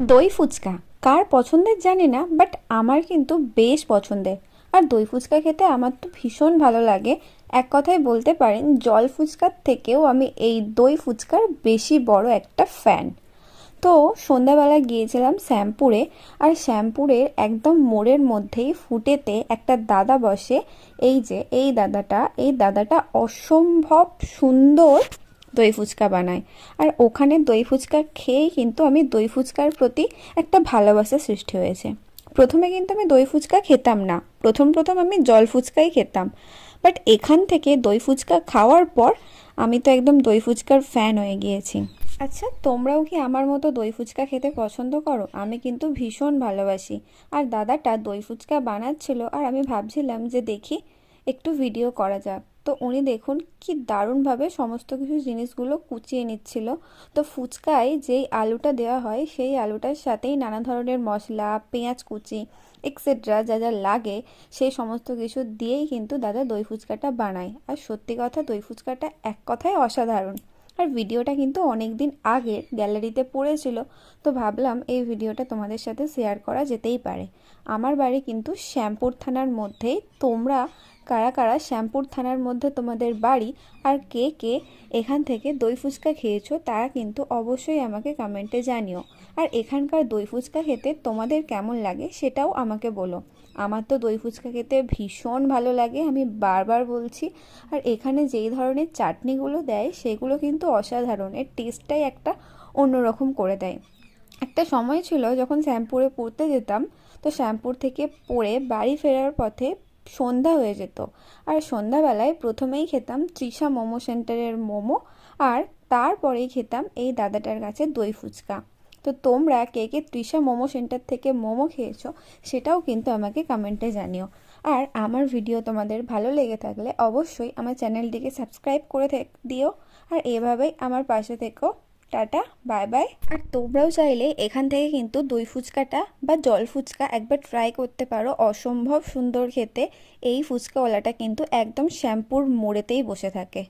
দই ফুচকা। কার পছন্দের জানি না বাট আমার কিন্তু বেশ পছন্দের। আর দই ফুচকা খেতে আমার তো ভীষণ ভালো লাগে। এক কথায় বলতে পারেন, জল ফুচকার থেকেও আমি এই দই ফুচকার বেশি বড় একটা ফ্যান তো সন্ধ্যাবেলা গিয়েছিলাম শ্যামপুরে, আর শ্যামপুরের একদম মোড়ের মধ্যেই ফুটেতে একটা দাদা বসে। এই যে, এই দাদাটা এই দাদাটা অসম্ভব সুন্দর দই ফুচকা বানাই। আর ওখানে দই ফুচকা খেয়েই কিন্তু আমি দই ফুচকার প্রতি একটা ভালোবাসা সৃষ্টি হয়েছে। প্রথমে কিন্তু আমি দই ফুচকা খেতাম না। প্রথম প্রথম আমি জল ফুচকাই খেতাম। বাট এখান থেকে দই ফুচকা খাওয়ার পর আমি তো একদম দই ফুচকার ফ্যান হয়ে গিয়েছি। আচ্ছা তোমরাও কি আমার মতো দই ফুচকা খেতে পছন্দ করো? আমি কিন্তু ভীষণ ভালোবাসি। আর দাদাটা দই ফুচকা বানাচ্ছিল আর আমি ভাবছিলাম যে দেখি, একটু ভিডিও করা যাক। তো উনি দেখুন কি দারুণভাবে সমস্ত কিছু জিনিসগুলো কুচিয়ে নিচ্ছিল। তো ফুচকায় যেই আলুটা দেওয়া হয়, সেই আলুটার সাথেই নানা ধরনের মশলা, পেঁয়াজ কুচি এক্সেট্রা যা যা লাগে, সেই সমস্ত কিছু দিয়েই কিন্তু দাদা দই ফুচকাটা বানায়। আর সত্যি কথা, দই ফুচকাটা এক কথায় অসাধারণ। আর ভিডিওটা কিন্তু অনেক দিন আগের গ্যালারিতে পড়েছিল, তো ভাবলাম এই ভিডিওটা তোমাদের সাথে শেয়ার করা যেতেই পারে। আমার বাড়ি কিন্তু শ্যামপুর থানার মধ্যেই, তোমরা কারা কারা শ্যামপুর থানার মধ্যে তোমাদের বাড়ি আর কে কে এখান থেকে দই ফুচকা খেয়েছো তারা কিন্তু অবশ্যই আমাকে কমেন্টে জানিও। আর এখানকার দই ফুচকা খেতে তোমাদের কেমন লাগে সেটাও আমাকে বলো। আমার তো দই ফুচকা খেতে ভীষণ ভালো লাগে, আমি বারবার বলছি। আর এখানে যেই ধরনের চাটনিগুলো দেয় সেগুলো কিন্তু অসাধারণ, এর টেস্টটাই একটা অন্যরকম করে দেয়। একটা সময় ছিল যখন শ্যামপুরে পড়তে যেতাম, তো শ্যামপুর থেকে পড়ে বাড়ি ফেরার পথে সন্ধ্যা হয়ে যেত। আর সন্ধ্যাবেলায় প্রথমেই খেতাম তৃষা মোমো সেন্টারের মোমো আর তারপরেই খেতাম এই দাদাটার কাছে দই ফুচকা। তো তোমরা কে কে তৃষা মোমো সেন্টার থেকে মোমো খেয়েছো সেটাও কিন্তু আমাকে কমেন্টে জানিও। আর আমার ভিডিও তোমাদের ভালো লেগে থাকলে অবশ্যই আমার চ্যানেলটিকে সাবস্ক্রাইব করে দিও। আর এভাবেই আমার পাশে থেকো। টাটা বাই বাই আর তোমরাও চাইলে এখান থেকে কিন্তু দই ফুচকাটা বা জল ফুচকা একবার ট্রাই করতে পারো। অসম্ভব সুন্দর খেতে। এই ফুচকাওয়ালাটা কিন্তু একদম শ্যাম্পুর মোড়েতেই বসে থাকে।